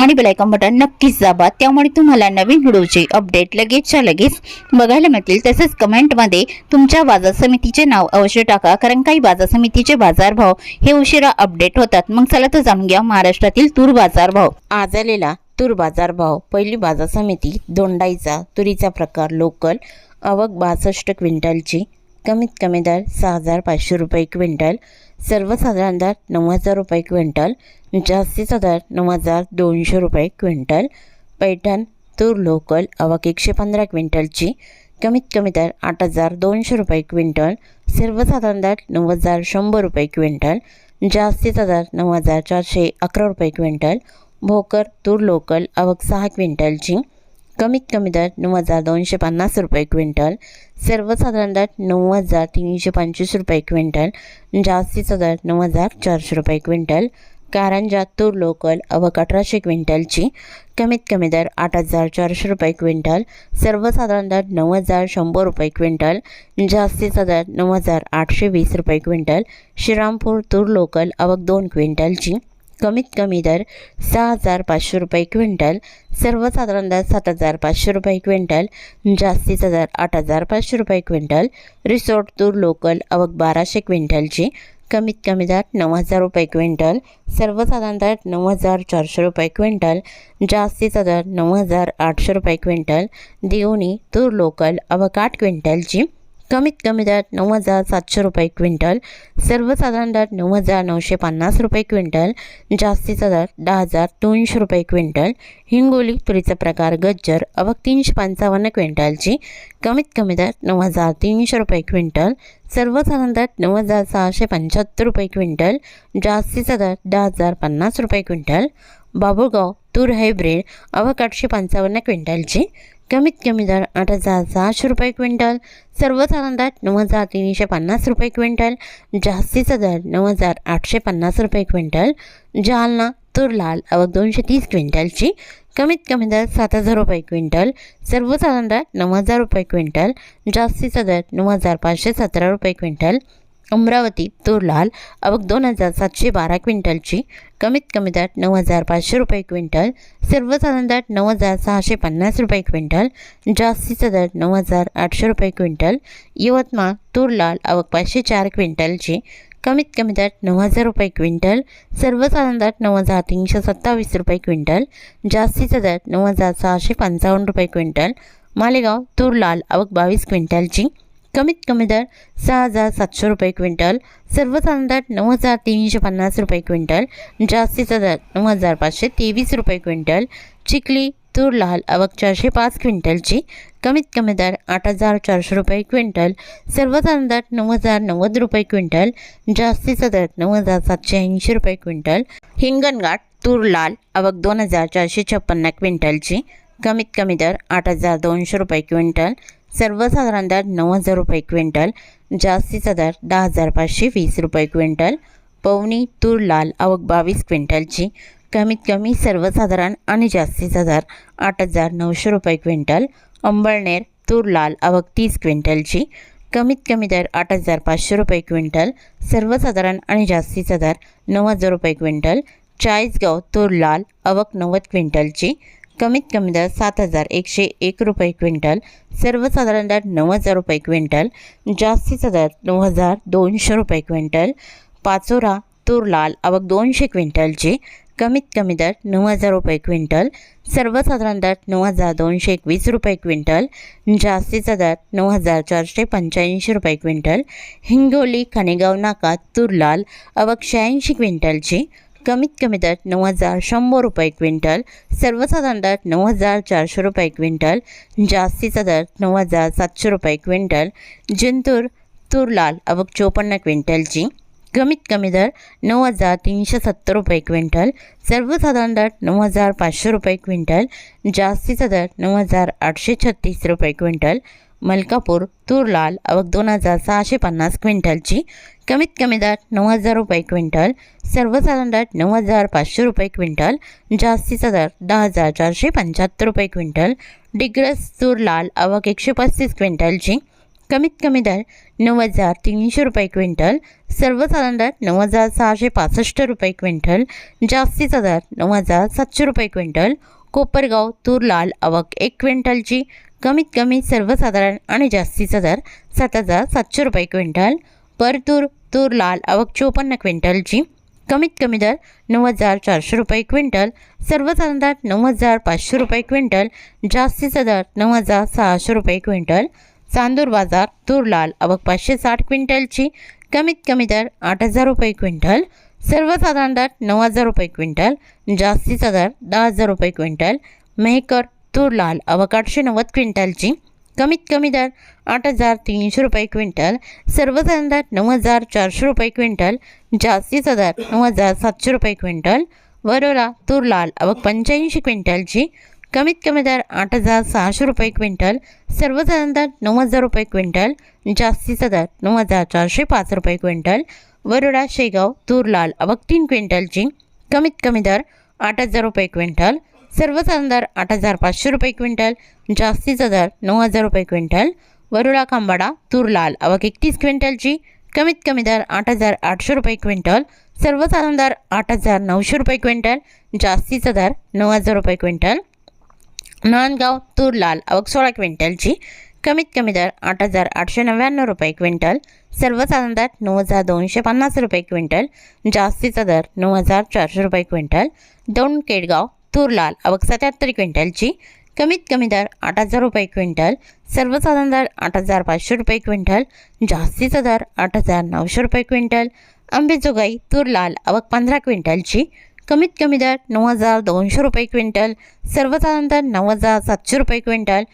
आणि bell icon button नक्कीच दाबा. त्यामुळे तुम्हाला नवीन व्हिडिओचे अपडेट लगेचच्या लगेच बघायला मिळतील. तसेच कमेंटमध्ये तुमच्या बाजार समितीचे नाव अवश्य टाका. कारण काही बाजार समितीचे बाजारभाव हे उशिरा अपडेट होतात. मग चला तर जाणून घ्या महाराष्ट्रातील तूर बाजारभाव आज आलेला तूर बाजारभाव पहिली बाजार समिती दोंडाईचा तुरीचा प्रकार लोकल आवक बासष्ट क्विंटलची. कमीत कमी दर सहा हजार पाचशे रुपये क्विंटल. सर्वसाधारणतः नऊ हजार रुपये क्विंटल जास्तीचा दर नऊ हजार दोनशे रुपये क्विंटल पैठण तूर लोकल आवक एकशे पंधरा क्विंटलची कमीत कमी दर आठ हजार दोनशे रुपये क्विंटल सर्वसाधारण दर नऊ हजार शंभर रुपये क्विंटल जास्तीचा दर नऊ हजार चारशे अकरा रुपये क्विंटल भोकर तूर लोकल आवक सहा क्विंटलची कमीत कमी दर नऊ हजार दोनशे पन्नास रुपये क्विंटल. सर्वसाधारण दर नऊ हजार तीनशे पंचवीस रुपये क्विंटल. जास्तीचा दर नऊ हजार चारशे रुपये क्विंटल. कारंजा तूर लोकल अवक अठराशे क्विंटलची कमीत कमी दर आठ हजार चारशे रुपये क्विंटल. सर्वसाधारण दर नऊ हजार शंभर रुपये क्विंटल. जास्तीचा दर नऊ हजार आठशे वीस रुपये क्विंटल. श्रीरामपूर तूर लोकल अवक दोन क्विंटलची कमीत कमी दर सहा हजार पाचशे रुपये क्विंटल सर्वसाधारण दर सात हजार पाचशे रुपये क्विंटल जास्तीचा दर आठ हजार पाचशे रुपये क्विंटल रिसोर्ट तूर लोकल अवक बाराशे क्विंटलची कमीत कमी दर नऊ हजार रुपये क्विंटल सर्वसाधारण दर नऊ हजार चारशे रुपये क्विंटल जास्तीचा दर नऊ हजार आठशे रुपये क्विंटल देवणी तूर लोकल अवक आठ क्विंटलची कमीत कमी दर नऊ हजार सातशे रुपये क्विंटल सर्वसाधारण दर नऊ हजार नऊशे पन्नास रुपये क्विंटल जास्तीचा दर दहा हजार दोनशे रुपये क्विंटल. हिंगोली तुरीचा प्रकार गज्जर अवक तीनशे पंचावन्न क्विंटलची कमीत कमी दर नऊ हजार तीनशे रुपये क्विंटल सर्वसाधारण दर नऊ हजार सहाशे पंच्याहत्तर रुपये क्विंटल जास्तीचा दर दहा हजार पन्नास रुपये क्विंटल. बाबुळगाव तूर हायब्रिड अवक आठशे पंचावन्न क्विंटलची कमीत कमी दर आठ हजार सहाशे रुपये क्विंटल. सर्वसाधारण दर नऊ हजार तीनशे पन्नास रुपये क्विंटल. जास्तीचा दर नऊ हजार आठशे पन्नास रुपये क्विंटल. जालना तूर लाल अवक दोनशे तीस क्विंटलची कमीत कमी दर सात हजार रुपये क्विंटल. सर्वसाधारण दर नऊ हजार रुपये क्विंटल. जास्तीचा दर नऊ हजार पाचशे सतरा रुपये क्विंटल. अमरावती तूर लाल दोन हजार सातशे बारा क्विंटलची कमीत कमी दाट नऊ हजार पाचशे रुपये क्विंटल सर्वसाधारण दाट नऊ हजार सहाशे पन्नास रुपये क्विंटल जास्तीचा दर नऊ हजार आठशे रुपये क्विंटल यवतमाळ तूर लाल अवक पाचशे चार क्विंटलची कमीत कमी दाट नऊ हजार रुपये क्विंटल सर्वसाधारण दाट नऊ हजार तीनशे सत्तावीस रुपये क्विंटल जास्तीचा दर नऊ हजार सहाशे पंचावन्न रुपये क्विंटल मालेगाव तूर लाल अवक बावीस क्विंटलची कमीत कमी दर सहा हजार सातशे रुपये क्विंटल सर्वसाधारण दर नऊ हजार तीनशे पन्नास रुपये क्विंटल जास्तीचा दर नऊ हजार पाचशे तेवीस रुपये क्विंटल चिखली तूर लाल अवक चारशे पाच क्विंटलची कमीत कमी दर आठ हजार चारशे रुपये क्विंटल सर्वसाधारण दर नऊ हजार नव्वद रुपये क्विंटल जास्तीचा दर नऊ हजार सातशे ऐंशी रुपये क्विंटल हिंगणघाट तूर लाल आवक दोन हजार चारशे छप्पन्न क्विंटलची कमीत कमी दर आठ हजार दोनशे रुपये क्विंटल सर्वसाधारण दर नऊ हजार रुपये क्विंटल जास्तीचा दर दहा हजार पाचशे वीस रुपये क्विंटल पवनी तूर लाल आवक बावीस क्विंटलची कमीत कमी सर्वसाधारण आणि जास्तीचा दर आठ हजार नऊशे रुपये क्विंटल अंबळनेर तूर लाल आवक तीस क्विंटलची कमीत कमी दर आठ हजार पाचशे रुपये क्विंटल सर्वसाधारण आणि जास्तीचा दर नऊ हजार रुपये क्विंटल चाळीसगाव तूर लाल आवक नव्वद क्विंटलची कमीत कमी दर सात हजार एकशे एक रुपये क्विंटल सर्वसाधारण दर नऊ हजार रुपये क्विंटल जास्तीचा दर नऊ हजार दोनशे रुपये क्विंटल पाचोरा तूर लाल अवक दोनशे क्विंटलची कमीत कमी दर नऊ हजार रुपये क्विंटल सर्वसाधारण दर नऊ हजार दोनशे एकवीस रुपये क्विंटल जास्तीचा दर नऊ हजार चारशे पंच्याऐंशी रुपये क्विंटल हिंगोली खानेगाव नाका तूर लाल अवक शहाऐंशी क्विंटलची कमीत कमी दर नऊ हजार शंभर रुपये क्विंटल सर्वसाधारण दर नऊ हजार चारशे रुपये क्विंटल जास्तीचा दर नऊ हजार सातशे रुपये क्विंटल जिंतूर तूर लाल अवक चोपन्न क्विंटलची कमीत कमी दर नऊ हजार तीनशे सत्तर रुपये क्विंटल सर्वसाधारण दर नऊ हजार पाचशे रुपये क्विंटल जास्तीचा दर नऊ हजार आठशे छत्तीस रुपये क्विंटल मलकापूर तूर लाल आवक दोन हजार सहाशे पन्नास क्विंटलची. कमीत कमी दर नऊ हजार रुपये क्विंटल. सर्वसाधारण दर नऊ हजार पाचशे रुपये क्विंटल. जास्तीचा दर दहा हजार चारशे पंच्याहत्तर रुपये क्विंटल. डिग्रस तूर लाल आवक एकशे पस्तीस क्विंटलची. कमीत कमी दर नऊ हजार तीनशे रुपये क्विंटल. सर्वसाधारण दर नऊ हजार सहाशे पासष्ट रुपये क्विंटल. जास्तीचा दर नऊ हजार सातशे रुपये क्विंटल. कोपरगाव तूर लाल आवक एक क्विंटलची. कमीत कमी सर्वसाधारण आणि जास्तीचा दर सात हजार सातशे रुपये क्विंटल. परतूर तूर लाल आवक चोपन्न क्विंटलची. कमीत कमी दर नऊ हजार चारशे रुपये क्विंटल. सर्वसाधारण नऊ हजार पाचशे रुपये क्विंटल. जास्तीचा दर नऊ हजार सहाशे रुपये क्विंटल. चांदूर बाजार तूर लाल आवक पाचशे साठ क्विंटलची. कमीत कमी दर आठ हजार रुपये क्विंटल. सर्वसाधारण दर नऊ हजार रुपये क्विंटल जास्तीचा दर दहा हजार रुपये क्विंटल मेहकर तूर लाल अवक आठशे नव्वद क्विंटलची कमीत कमी दर आठ हजार तीनशे रुपये क्विंटल सर्वसाधारण दर नऊ हजार चारशे रुपये क्विंटल जास्तीचा दर नऊ हजार सातशे रुपये क्विंटल वरोरा तूर लाल आवक पंच्याऐंशी क्विंटलची कमीत कमी दर आठ हजार सहाशे रुपये क्विंटल सर्वसाधारण दर नऊ हजार रुपये क्विंटल जास्तीचा दर नऊ हजार चारशे पाच रुपये क्विंटल वरुडा शेगाव तूर लाल तीन क्विंटलची कमीत कमी दर आठ हजार रुपये क्विंटल सर्वसाधारण दर आठ हजार पाचशे रुपये क्विंटल जास्तीचा दर नऊ हजार रुपये क्विंटल वरुळा खांबाडा तूर लाल एकतीस क्विंटलची कमीत कमी दर आठ हजार आठशे रुपये क्विंटल सर्वसाधारण दर आठ हजार नऊशे रुपये क्विंटल जास्तीचा दर नऊ हजार रुपये क्विंटल नांदगाव तूर लाल सोळा क्विंटलची कमीत कमी दर आठ हजार आठशे नव्याण्णव रुपये क्विंटल सर्वसाधारण दर नऊ हजार दोनशे पन्नास रुपये क्विंटल जास्तीचा दर नऊ हजार चारशे रुपये क्विंटल दोन केडगाव तूर लाल आवक सत्याहत्तर क्विंटलची कमीत कमी दर आठ हजार रुपये क्विंटल सर्वसाधारण दर आठ हजार पाचशे रुपये क्विंटल जास्तीचा दर आठ हजार नऊशे रुपये क्विंटल अंबेजोगाई तूर लाल आवक पंधरा क्विंटलची कमीत कमी दर नऊ हजार दोनशे रुपये क्विंटल सर्वसाधारण दर नऊ हजार सातशे रुपये क्विंटल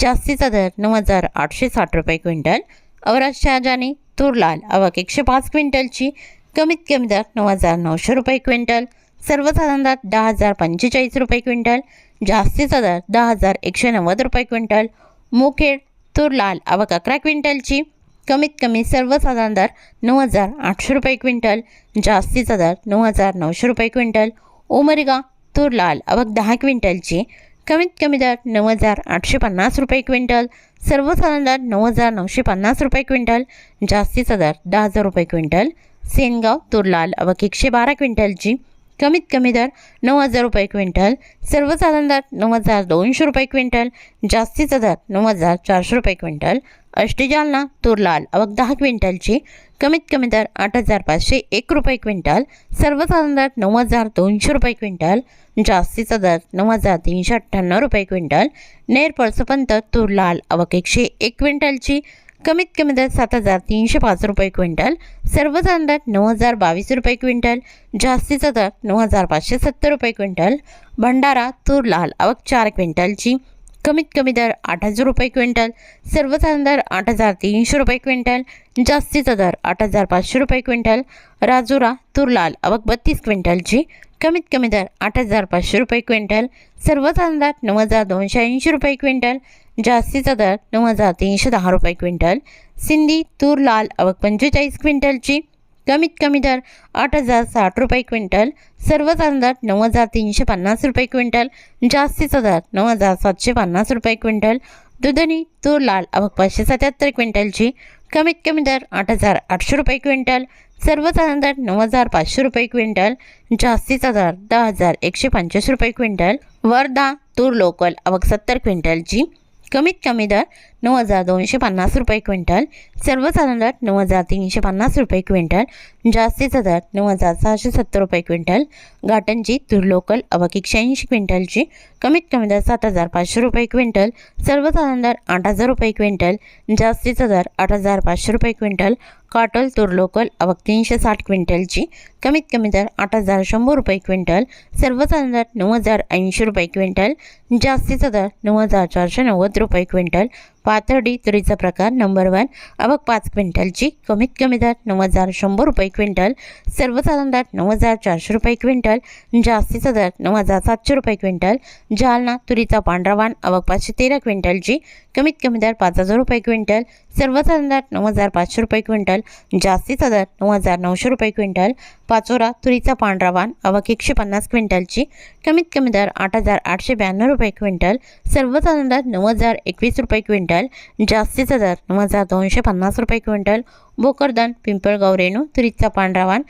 जास्तीचा दर नऊ हजार आठशे साठ रुपये क्विंटल. अवराज शहाजानी तूर लाल आवक एकशे पाच क्विंटलची कमीत कमी दर नऊ हजार नऊशे रुपये क्विंटल सर्वसाधारण दर दहा हजार पंचेचाळीस रुपये क्विंटल जास्तीचा दर दहा हजार एकशे नव्वद रुपये क्विंटल. मुखेड तूर लाल आवक अकरा क्विंटलची कमीत कमी सर्वसाधारण दर नऊ हजार आठशे रुपये क्विंटल जास्तीचा दर नऊ हजार नऊशे रुपये क्विंटल. उमरगा तूर लाल आवक दहा क्विंटलची कमीत कमी दर नऊ हजार आठशे पन्नास रुपये क्विंटल. सर्वसाधारण दर नऊ हजार नऊशे पन्नास रुपये क्विंटल जास्तीचा दर दहा हजार रुपये क्विंटल. सेनगाव तूर लाल एकशे बारा क्विंटलची कमीत कमी दर नऊ हजार रुपये क्विंटल सर्वसाधारण दर नऊ हजार दोनशे रुपये क्विंटल जास्तीचा दर नऊ हजार चारशे रुपये क्विंटल अष्टजालना तूर लाल आवक दहा क्विंटलची कमीत कमी दर आठ हजार पाचशे एक रुपये क्विंटल सर्वसाधारण दर नऊ हजार दोनशे रुपये क्विंटल जास्तीचा दर नऊ हजार तीनशे अठ्ठ्याण्णव रुपये क्विंटल नेर पळसपंत तूर लाल आवक एकशे एक क्विंटलची कमीत कमी दर सात हजार तीनशे पाच रुपये क्विंटल सर्वसाधारण दर नऊ हजार बावीस रुपये क्विंटल जास्तीचा दर नऊ हजार पाचशे सत्तर रुपये क्विंटल भंडारा तूर लाल आवक चार क्विंटलची कमीत कमी दर आठ हजार रुपये क्विंटल सर्वसाधारण दर आठ हजार तीनशे रुपये क्विंटल जास्तीचा दर आठ हजार पाचशे रुपये क्विंटल राजुरा तूर लाल बत्तीस क्विंटलची कमीत कमी दर आठ हजार पाचशे रुपये क्विंटल सर्वसाधारण दर नऊ हजार दोनशे ऐंशी रुपये क्विंटल जास्तीचा दर नऊ हजार तीनशे दहा रुपये क्विंटल सिंधी तूर लाल अवक पंचेचाळीस क्विंटलची कमीत कमी दर आठ हजार साठ रुपये क्विंटल सर्वसाधारण दर नऊ हजार तीनशे पन्नास रुपये क्विंटल जास्तीचा दर नऊ हजार सातशे पन्नास रुपये क्विंटल दुधनी तूर लाल आवक पाचशे सत्याहत्तर क्विंटलची कमीत कमी दर आठ हजार आठशे रुपये क्विंटल सर्वसाधारण दर नऊ हजार पाचशे रुपये क्विंटल जास्तीचा दर दहा हजार एकशे पंचवीस रुपये क्विंटल वर्धा तूर लोकल आवक सत्तर क्विंटलची कमीत कमी दर नऊ हजार दोनशे पन्नास रुपये क्विंटल. सर्वसाधारण दर नऊ हजार तीनशे पन्नास रुपये क्विंटल. जास्तीचा दर नऊ हजार सहाशे सत्तर रुपये क्विंटल. गाटनची तूर लोकल आवक एकशे ऐंशी क्विंटलची कमीत कमी दर सात हजार पाचशे रुपये क्विंटल. सर्वसाधारण दर आठ हजार रुपये क्विंटल. जास्तीचा दर आठ हजार पाचशे रुपये क्विंटल. काटल तूर लोकल तीनशे साठ क्विंटलची कमीत कमी दर आठ हजार शंभर रुपये क्विंटल. सर्वसाधारण दर नऊ हजार ऐंशी रुपये क्विंटल. जास्तीचा दर नऊ हजार चारशे नव्वद रुपये क्विंटल. पाथर्डी तुरीचा प्रकार नंबर वन. अवक पाच क्विंटलची. कमीत कमी दर नऊ हजार शंभर रुपये क्विंटल. सर्वसाधारण दर नऊ हजार चारशे रुपये क्विंटल. जास्तीचा दर नऊ हजार सातशे रुपये क्विंटल. जालना तुरीचा पांढरा वाण. आवक पाचशे तेरा क्विंटलची. कमीत कमी दर पाच हजार रुपये क्विंटल. सर्वसाधारण दर नऊ हजार पाचशे रुपये क्विंटल. जास्तीचा दर नऊ हजार नऊशे रुपये क्विंटल. पाचोरा तुरीचा पांढरा वाण. आवक एकशे पन्नास क्विंटलची. कमीत कमी दर आठ हजार आठशे ब्याण्णव रुपये क्विंटल. सर्वसाधारण दर नऊ हजार एकवीस रुपये क्विंटल जास्तीचा दर नऊ हजार दोनशे पन्नास रुपये क्विंटल भोकरदन पिंपळगाव रेणू तुरीचा पांढरा वाण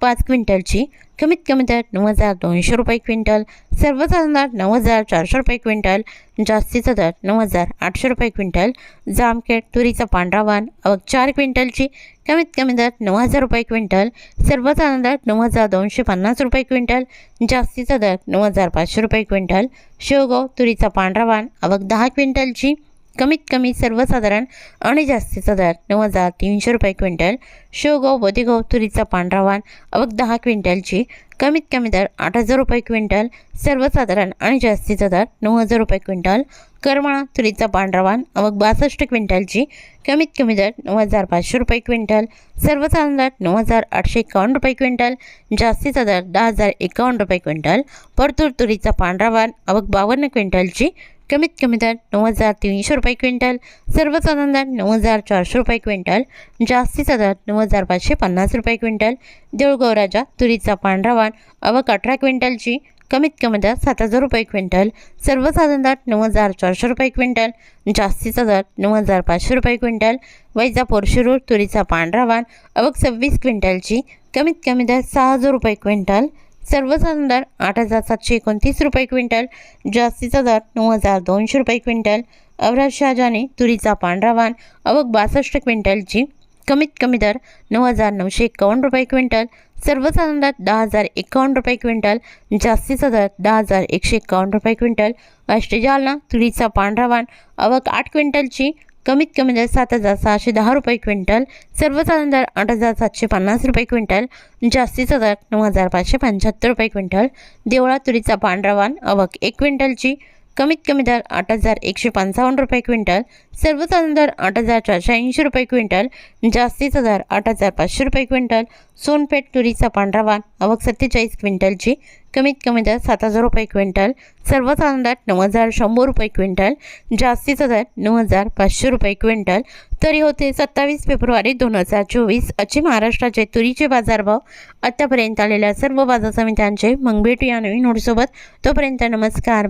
पाच क्विंटलची कमीत कमी दर नऊ हजार दोनशे रुपये क्विंटल सर्वसाधारण दर नऊ हजार चारशे रुपये क्विंटल जास्तीचा दर नऊ हजार आठशे रुपये क्विंटल जामखेड तुरीचा पांढरा वाण चार क्विंटलची कमीत कमी दर नऊ हजार रुपये क्विंटल सर्वसाधारण दर नऊ हजार दोनशे पन्नास रुपये क्विंटल जास्तीचा दर नऊ हजार पाचशे रुपये क्विंटल शेवगाव तुरीचा पांढरा वाण दहा क्विंटलची कमीत कमी सर्वसाधारण आणि जास्तीचा दर नऊ हजार तीनशे रुपये क्विंटल शेवगाव बोदेगाव तुरीचा पांढरा वाण आवक दहा क्विंटलची कमीत कमी दर आठ हजार रुपये क्विंटल सर्वसाधारण आणि जास्तीचा दर नऊ हजार रुपये क्विंटल करमाळा तुरीचा पांढरा वाण आवक बासष्ट क्विंटलची कमीत कमी दर नऊ हजार पाचशे रुपये क्विंटल सर्वसाधारण दर नऊ हजार आठशे एकावन्न रुपये क्विंटल जास्तीचा दर दहा हजार एकावन्न रुपये क्विंटल परतूर तुरीचा पांढरा वाण आवक बावन्न क्विंटलची कमीत कमी दर नऊ हजार तीनशे रुपये क्विंटल सर्वसाधारण दर नऊ हजार चारशे रुपये क्विंटल जास्तीचा दर नऊ हजार पाचशे पन्नास रुपये क्विंटल देऊळगौराजा तुरीचा पांढरा अवक अठरा क्विंटलची कमीत कमी दर सात हजार रुपये क्विंटल सर्वसाधारण दर नऊ हजार चारशे रुपये क्विंटल जास्तीचा दर नऊ हजार पाचशे रुपये क्विंटल वैजापूर शिरूर तुरीचा पांढरा अवक सव्वीस क्विंटलची कमीत कमी दर सहा हजार रुपये क्विंटल सर्वसाधारण दर आठ हजार सातशे एकोणतीस रुपये क्विंटल जास्तीचा दर नऊ हजार दोनशे रुपये क्विंटल अवराज शहाजाने तुरीचा पांढरा वाण अवघ बासष्ट क्विंटलची कमीत कमी दर नऊ हजार नऊशे एकावन्न रुपये क्विंटल सर्वसाधारण दर दहा हजार एकावन्न रुपये क्विंटल जास्तीचा दर दहा हजार एकशे एकावन्न रुपये क्विंटल अष्टजालना तुरीचा पांढरा वाण अवघ आठ क्विंटलची कमीत कमी दर सात हजार सहाशे दहा रुपये क्विंटल सर्वसाधारण दर आठ हजार सातशे पन्नास रुपये क्विंटल जास्तीचा दर नऊ हजार पाचशे पंच्याहत्तर रुपये क्विंटल देवळा तुरीचा पांढरा वाण एक क्विंटलची कमीत कमी दर आठ हजार एकशे पंचावन्न रुपये क्विंटल सर्वसाधारण दर आठ हजार चारशे ऐंशी रुपये क्विंटल जास्तीचा दर आठ हजार पाचशे रुपये क्विंटल सोनपेठ तुरीचा पांढरा वाण आवक सत्तेचाळीस क्विंटलची कमीत कमी दर सात हजार रुपये क्विंटल सर्वसाधारण दर नऊ हजार शंभर रुपये क्विंटल जास्तीचा दर नऊ हजार पाचशे रुपये क्विंटल. तरी होते सत्तावीस फेब्रुवारी दोन हजार चोवीस असे महाराष्ट्राचे तुरीचे बाजारभाव आत्तापर्यंत आलेल्या सर्व बाजार समित्यांचे मग भेटूया नवीन नोटसोबत तोपर्यंत नमस्कार.